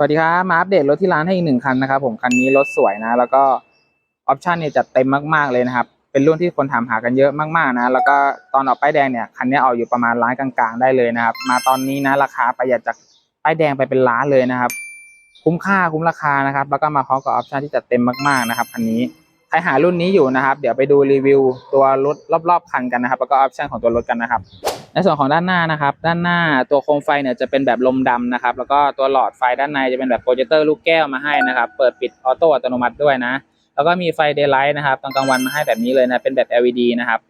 สวัสดีครับ มาอัปเดตรถที่ร้านให้อีกหนึ่งคันนะครับผมคันนี้รถสวยนะ แล้วก็ออปชันเนี่ยจัดเต็มมากๆเลยนะครับ เป็นรุ่นที่คนถามหากันเยอะมากๆนะ แล้วก็ตอนออกป้ายแดงเนี่ยคันนี้ออกอยู่ประมาณร้านกลางๆ ได้เลยนะครับ มาตอนนี้นะราคาประหยัดจากป้ายแดงไปเป็นล้านเลยนะครับ คุ้มค่าคุ้มราคานะครับ แล้วก็มาพร้อมกับออปชันที่จัดเต็มมากๆนะครับคันนี้ ใครหารุ่นนี้อยู่นะครับ เดี๋ยวไปดูรีวิวตัวรถรอบๆคันกันนะครับแล้วก็ออปชั่นของตัวรถกันนะครับ ในส่วนของด้านหน้านะครับ ด้านหน้าตัวโคมไฟเนี่ยจะเป็นแบบลมดำนะครับ แล้วก็ตัวหลอดไฟด้านในจะเป็นแบบโปรเจคเตอร์ลูกแก้วมาให้นะครับ เปิดปิดออโต้อัตโนมัติด้วยนะ แล้วก็มีไฟเดย์ไลท์นะครับตอนกลางวันมาให้แบบนี้เลยนะ เป็นแบบ LED นะครับ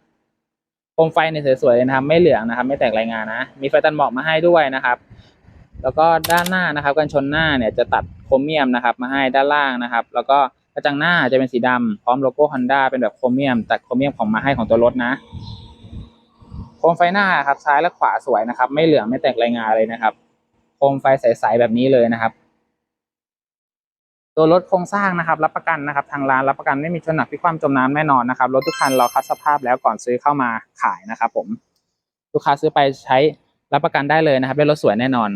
โคมไฟเนี่ยสวยๆเลยนะครับ ไม่เหลืองนะครับ ไม่แตกรายงานนะ มีไฟตันหมอกมาให้ด้วยนะครับแล้วก็ด้านหน้านะครับกันชนหน้าเนี่ยจะตัดโครเมียมนะครับ มาให้ด้านล่างนะครับ แล้วก็ กระจังหน้าจะเป็นสีดำพร้อมโลโก้ Honda เป็นแบบโครเมียม แตัดโครเมียมของมาให้ของตัวรถนะ โคมไฟหน้าครับซ้ายและขวาสวยนะครับ ไม่เหลืองไม่แตกรายงานเลยนะครับ โคมไฟใสๆแบบนี้เลยนะครับ ตัวรถโครงสร้างนะครับ รับประกันนะครับ ทางร้านรับประกันไม่มีชนหนักพิความจมน้ำแน่นอนนะครับรถทุกคันเราคัดสภาพแล้วก่อนซื้อเข้ามาขายนะครับผมลูกค้าซื้อไปใช้รับประกันได้เลยนะครับได้รถสวยแน่นอน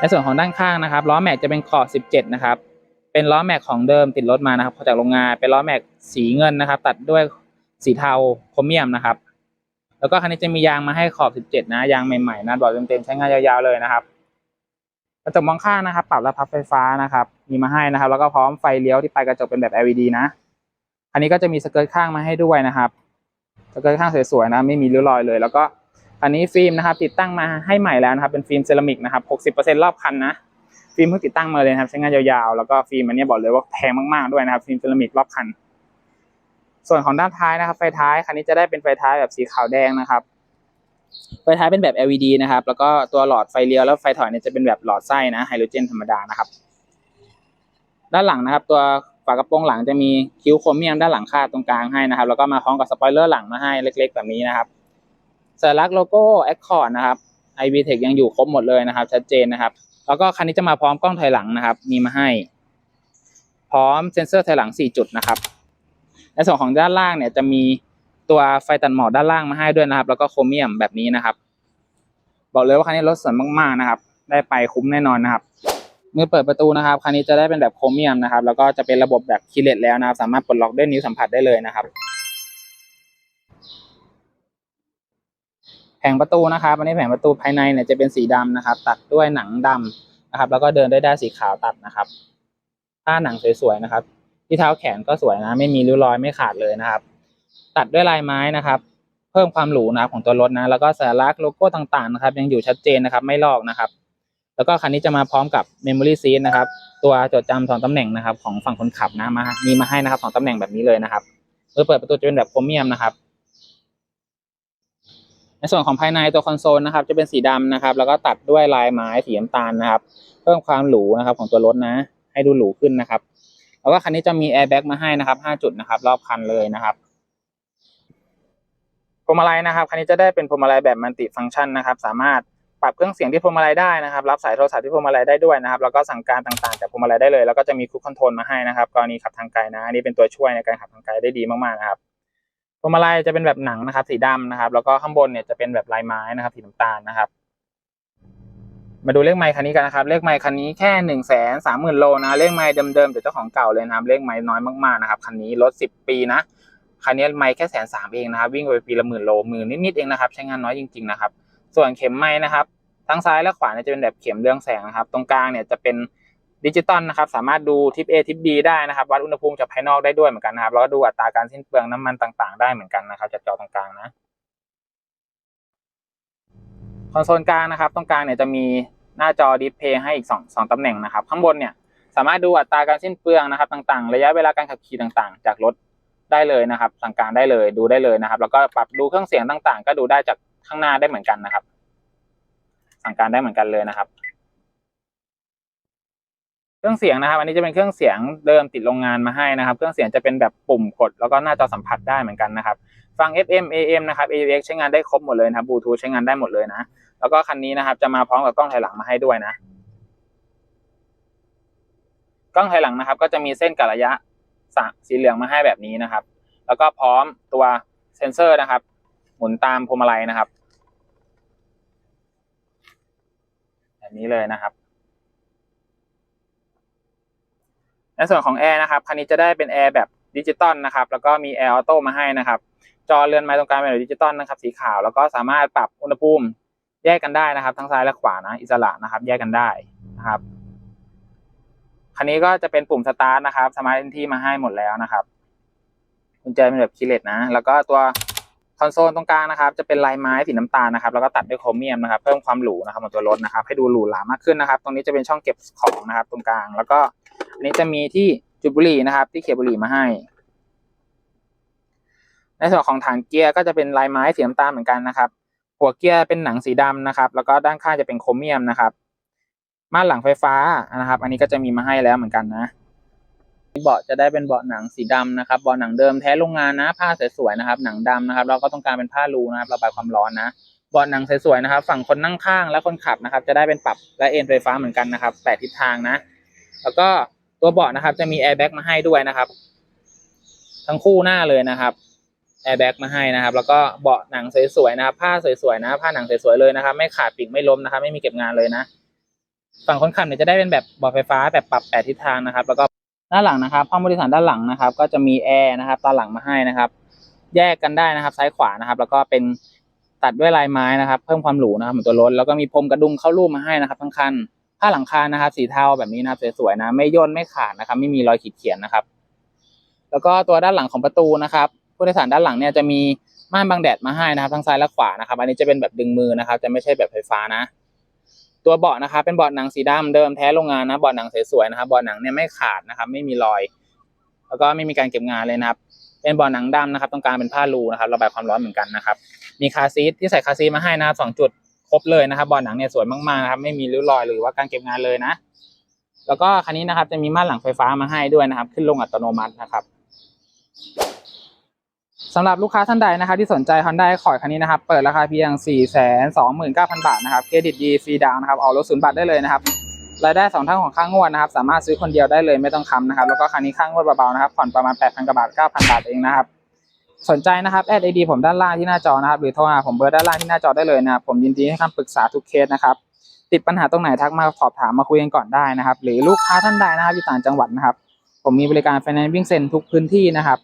ในส่วนของด้านข้างนะครับล้อแม็กจะเป็นขอบ 17 นะครับ เป็นล้อแม็กของเดิมติดรถมานะครับจากโรงงานเป็นล้อแม็กสีเงินนะครับ ตัดด้วยสีเทาโครเมียมนะครับ แล้วก็คันนี้จะมียางมาให้ขอบ 17 นะยางใหม่ๆนะบอดเต็มๆใช้งานยาวๆเลยนะครับกระจกมองข้างนะครับ ปรับและพับไฟฟ้านะครับ มีมาให้นะครับ แล้วก็พร้อมไฟเลี้ยวที่ปลายกระจกเป็นแบบ LED นะคันนี้ก็จะมีสเกิร์ตข้างมาให้ด้วยนะครับสเกิร์ตข้างสวยๆนะไม่มีริ้วรอยเลย แล้วก็คันนี้ฟิล์มนะครับ ติดตั้งมาให้ใหม่แล้วนะครับ เป็นฟิล์มเซรามิกนะครับ 60%รอบคันนะ ฟิล์มเพิ่งติดตั้งมาเลยครับใช้งานยาวๆ แล้วก็ฟิล์มอันนี้บอกเลยว่าแพงมากๆด้วยนะครับฟิล์มเซรามิกรอบคัน ส่วนของด้านท้ายนะครับ ไฟท้ายคันนี้จะได้เป็นไฟท้ายแบบสีขาวแดงนะครับไฟท้ายเป็นแบบ LED นะครับ แล้วก็ตัวหลอดไฟเลี้ยวแล้วไฟถอยเนี่ยจะเป็นแบบหลอดไส้นะไฮโดรเจนธรรมดานะครับ ด้านหลังนะครับ ตัวฝากระโปรงหลังจะมีคิ้วโครเมียมด้านหลังคาดตรงกลางให้นะครับ แล้วก็มาพร้อมกับสปอยเลอร์หลังมาให้เล็ก ๆ แบบนี้นะครับสัญลักษณ์โลโก้ Accord นะครับ i v t e c h ยังอยู่ครบหมดเลยนะครับ ชัดเจนนะครับ แล้วก็คันนี้จะมาพร้อมกล้องถอยหลังนะครับ มีมาให้ พร้อมเซ็นเซอร์ถอยหลัง 4 จุดนะครับ ในส่วนของด้านล่างเนี่ยจะมีตัวไฟตัดหมอกด้านล่างมาให้ด้วยนะครับ แล้วก็โครเมียมแบบนี้นะครับ บอกเลยว่าคันนี้รถสวยมากๆนะครับ ได้ไปคุ้มแน่นอนนะครับ เมื่อเปิดประตูนะครับ คันนี้จะได้เป็นแบบโครเมียมนะครับ แล้วก็จะเป็นระบบแบบคีย์เลสแล้วนะครับ สามารถปลดล็อกด้วยนิ้วสัมผัสได้เลยนะครับ แผงประตูนะครับอันนี้แผงประตูภายในเนี่ยจะเป็นสีดำนะครับ ตัดด้วยหนังดำนะครับ แล้วก็เดินด้วยด้านสีขาวตัดนะครับผ้าหนังสวยๆนะครับ ที่เท้าแขนก็สวยนะ ไม่มีริ้วรอยไม่ขาดเลยนะครับ ตัดด้วยลายไม้นะครับ เพิ่มความหรูนะครับของตัวรถนะ แล้วก็สัญลักษณ์โลโก้ต่างๆนะครับ ยังอยู่ชัดเจนนะครับไม่ลอกนะครับ แล้วก็คันนี้จะมาพร้อมกับ Memory Seat นะครับ ตัวจดจำสองตำแหน่งนะครับ ของฝั่งคนขับนะมามีมาให้นะครับสองตำแหน่งแบบนี้เลยนะครับเมื่อเปิดประตูจะเป็นแบบโครเมียมนะครับ ในส่วนของภายในตัวคอนโซลนะครับจะเป็นสีดำนะครับ แล้วก็ตัดด้วยลายไม้สีน้ำตาลนะครับ เพิ่มความหรูนะครับของตัวรถนะ ให้ดูหรูขึ้นนะครับ แล้วก็คันนี้จะมีแอร์แบ็กมาให้นะครับ5จุดนะครับ รอบคันเลยนะครับพวงมาลัยนะครับคันนี้จะได้เป็นพวงมาลัยแบบมัลติฟังก์ชันนะครับ สามารถปรับเครื่องเสียงที่พวงมาลัยได้นะครับ รับสายโทรศัพท์ที่พวงมาลัยได้ด้วยนะครับ แล้วก็สั่งการต่างๆจากพวงมาลัยได้เลย แล้วก็จะมีคุกคอนโทรลมาให้นะครับ กรณีขับทางไกลนะ อันนี้เป็นตัวช่วยในการขับทางไกลได้ดีมากๆนะครับ พวงมาลัยจะเป็นแบบหนังนะครับ สีดำนะครับ แล้วก็ข้างบนเนี่ยจะเป็นแบบลายไม้นะครับ สีน้ำตาลนะครับ มาดูเลขไมค์คันนี้กันนะครับ เลขไมค์คันนี้แค่หนึ่งแสนสามหมื่นโลนะ เลขไมค์เดิมๆจากเจ้าของเก่าเลยนะครับ เลขไมค์น้อยมากๆนะครับคันนี้รถสิบปีนะคันนี้ไมค์แค่แสนสามเองนะครับ วิ่งไปปีละหมื่นโลหมื่นนิดๆเองนะครับ ใช้งานน้อยจริง ๆนะครับ ส่วนเข็มไม้นะครับ ทั้งซ้ายและขวาเนี่ยจะเป็นแบบเข็มเรืองแสงนะครับ ตรงกลางเนี่ยจะเป็น ดิจิตอลนะครับสามารถดูทิป A ทิป B ได้นะครับวัดอุณหภูมิจากภายนอกได้ด้วยเหมือนกันนะครับแล้วก็ดูอัตราการสิ้นเปลืองน้ำมันต่างๆ ได้เหมือนกันนะครับจากจอตรงกลางนะคอนโซลกลางนะครับตรงกลางเนี่ยจะมีหน้าจอดิสเพย์ให้อีกสองสองตำแหน่งนะครับข้างบนเนี่ยสามารถดูอัตราการสิ้นเปลืองนะครับต่างๆ ระยะเวลาการขับขี่ต่างๆ จากรถได้เลยนะครับ สั่งการได้เลยดูได้เลยนะครับ แล้วก็ปรับดูเครื่องเสียงต่างๆ ก็ดูได้จากข้างหน้าได้เหมือนกันนะครับ สั่งการได้เหมือนกันเลยนะครับ เครื่องเสียงนะครับ อันนี้จะเป็นเครื่องเสียงเดิมติดโรงงานมาให้นะครับ เครื่องเสียงจะเป็นแบบปุ่มกดแล้วก็หน้าจอสัมผัสได้เหมือนกันนะครับ ฟัง FM AM นะครับ AUX ใช้งานได้ครบหมดเลยนะครับบลูทูธใช้งานได้หมดเลยนะ แล้วก็คันนี้นะครับ จะมาพร้อมกับกล้องถอยหลังมาให้ด้วยนะ กล้องถอยหลังนะครับ ก็จะมีเส้นกับระยะสะสีเหลืองมาให้แบบนี้นะครับ แล้วก็พร้อมตัวเซ็นเซอร์นะครับ หมุนตามพวงมาลัยนะครับ แบบนี้เลยนะครับ ในส่วนของแอร์นะครับคันนี้จะได้เป็นแอร์แบบดิจิตอลนะครับแล้วก็มีแอร์ออโต้มาให้นะครับจอเรือนไม้ตรงกลางเป็นแบบดิจิตอลนะครับสีขาวแล้วก็สามารถปรับอุณหภูมิแยกกันได้นะครับทั้งซ้ายและขวานะอิสระนะครับ แยกกันได้นะครับคันนี้ก็จะเป็นปุ่มสตาร์ทนะครับสมาร์ทเอนที่มาให้หมดแล้วนะครับกุญแจเป็นแบบคีเลสนะ แล้วก็ตัวคอนโซลตรงกลางนะครับ จะเป็นลายไม้สีน้ำตาลนะครับ แล้วก็ตัดด้วยโครเมียมนะครับ เพิ่มความหรูนะครับของตัวรถนะครับ ให้ดูหรูหรามากขึ้นนะครับ ตรงนี้จะเป็นช่องเก็บของนะครับ ตรงกลาง แล้วก็ อันนี้จะมีที่จุดบุหรี่นะครับ ที่เขียบุหรี่มาให้ ในส่วนของฐานเกียร์ก็จะเป็นลายไม้สีน้ำตาลเหมือนกันนะครับ หัวเกียร์เป็นหนังสีดำนะครับ แล้วก็ด้านข้างจะเป็นโครเมียมนะครับม่านหลังไฟฟ้านะครับ อันนี้ก็จะมีมาให้แล้วเหมือนกันนะเบาะจะได้เป็นเบาะหนังสีดำนะครับเบาะหนังเดิมแท้โรงงานนะ ผ้าสวยๆนะครับ หนังดำนะครับ เราก็ต้องการเป็นผ้ารูนะครับระบายความร้อนนะเบาะหนังสวยๆนะครับ ฝั่งคนนั่งข้างและคนขับนะครับ จะได้เป็นปรับและเอนไฟฟ้าเหมือนกันนะครับแปดทิศทางนะ แล้วก็ ตัวเบาะนะครับจะมีแอร์แบ็กมาให้ด้วยนะครับ ทั้งคู่หน้าเลยนะครับแอร์แบ็กมาให้นะครับ แล้วก็เบาะหนังสวยๆนะครับ ผ้าสวยๆนะผ้าหนังสวยๆเลยนะครับ ไม่ขาดปีกไม่ล้มนะครับ ไม่มีเก็บงานเลยนะ ฝั่งคนขับเนี่ยจะได้เป็นแบบเบาะไฟฟ้าแบบปรับแปดทิศทางนะครับ แล้วก็ด้านหลังนะครับห้องบริษัทด้านหลังนะครับ ก็จะมีแอร์นะครับตอนหลังมาให้นะครับ แยกกันได้นะครับ ซ้ายขวานะครับ แล้วก็เป็นตัดด้วยลายไม้นะครับ เพิ่มความหรูนะครับเหมือนตัวรถแล้วก็มีพรมกระดุมเข้ารูปมาให้นะครับทั้งคัน ผ้าหลังคานะครับสีเทาแบบนี้นะครับสวยๆนะ ไม่ย่นไม่ขาดนะครับ ไม่มีรอยขีดเขียนนะครับ แล้วก็ตัวด้านหลังของประตูนะครับผู้โดยสารด้านหลังเนี่ยจะมีม่านบังแดดมาให้นะครับ ทั้งซ้ายและขวานะครับ อันนี้จะเป็นแบบดึงมือนะครับ จะไม่ใช่แบบไฟฟ้านะ ตัวเบาะนะครับเป็นเบาะหนังสีดำเดิมแท้โรงงานนะเบาะหนังสวยๆนะครับเบาะหนังเนี่ยไม่ขาดนะครับ ไม่มีรอย แล้วก็ไม่มีการเก็บงานเลยนะครับ เป็นเบาะหนังดำนะครับตรงกลางเป็นผ้ารูนะครับ ระบายความร้อนเหมือนกันนะครับ มีคาซีทที่ใส่คาซีทมาให้นะครับสองจุด ครบเลยนะครับเบาะหนังเนี่ยสวยมากๆนะครับไม่มีริ้วรอยหรือว่าการเก็บงานเลยนะ แล้วก็คันนี้นะครับจะมีม่านหลังไฟฟ้ามาให้ด้วยนะครับ ขึ้นลงอัตโนมัตินะครับสำหรับลูกค้าท่านใดนะครับที่สนใจ Honda Accord คันนี้นะครับ เปิดราคาเพียง 429,000 บาทนะครับ เครดิตดีฟรีดาวน์นะครับ ออกรถศูนย์บาทได้เลยนะครับ รายได้สองเท่าของค่างวดนะครับ สามารถซื้อคนเดียวได้เลยไม่ต้องค้ำนะครับ แล้วก็คันนี้ค่างวดเบาๆนะครับ ผ่อนประมาณ 8,000 กว่าบาท 9,000 บาทเองนะครับ สนใจนะครับแอดไอดีผมด้านล่างที่หน้าจอนะครับหรือโทรหาผมเบอร์ด้านล่างที่หน้าจอได้เลยนะครับผมยินดีให้คำปรึกษาทุกเคสนะครับติดปัญหาตรงไหนทักมาสอบถามมาคุยกันก่อนได้นะครับ หรือลูกค้าท่านใดนะครับอยู่ต่างจังหวัดนะครับ ผมมีบริการ Finance วิ่งเซ็นทุกพื้นที่นะครับ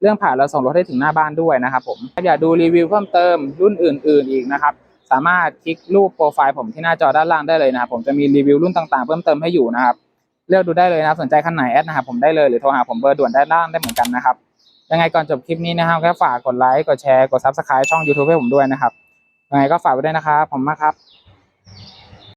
เรื่องผ่านเราส่งรถให้ถึงหน้าบ้านด้วยนะครับ ผมอยากดูรีวิวเพิ่มเติมรุ่นอื่น ๆ อีกนะครับ สามารถคลิกรูปโปรไฟล์ผมที่หน้าจอด้านล่างได้เลยนะครับ ผมจะมีรีวิวรุ่นต่างๆ เพิ่มเติมให้อยู่นะครับเลือกดูได้เลยนะครับสนใจคันไหนแอดนะครับผมได้เลยหรือโทรหาผมเบอร์ด่วนด้านล่างได้เหมือนกันนะครับ ยังไงก่อนจบคลิปนี้นะครับก็ฝากกดไลค์กดแชร์กดซับสไครต์ช่อง YouTube ให้ผมด้วยนะครับยังไงก็ฝากไว้ด้วยนะครับผมมากครับ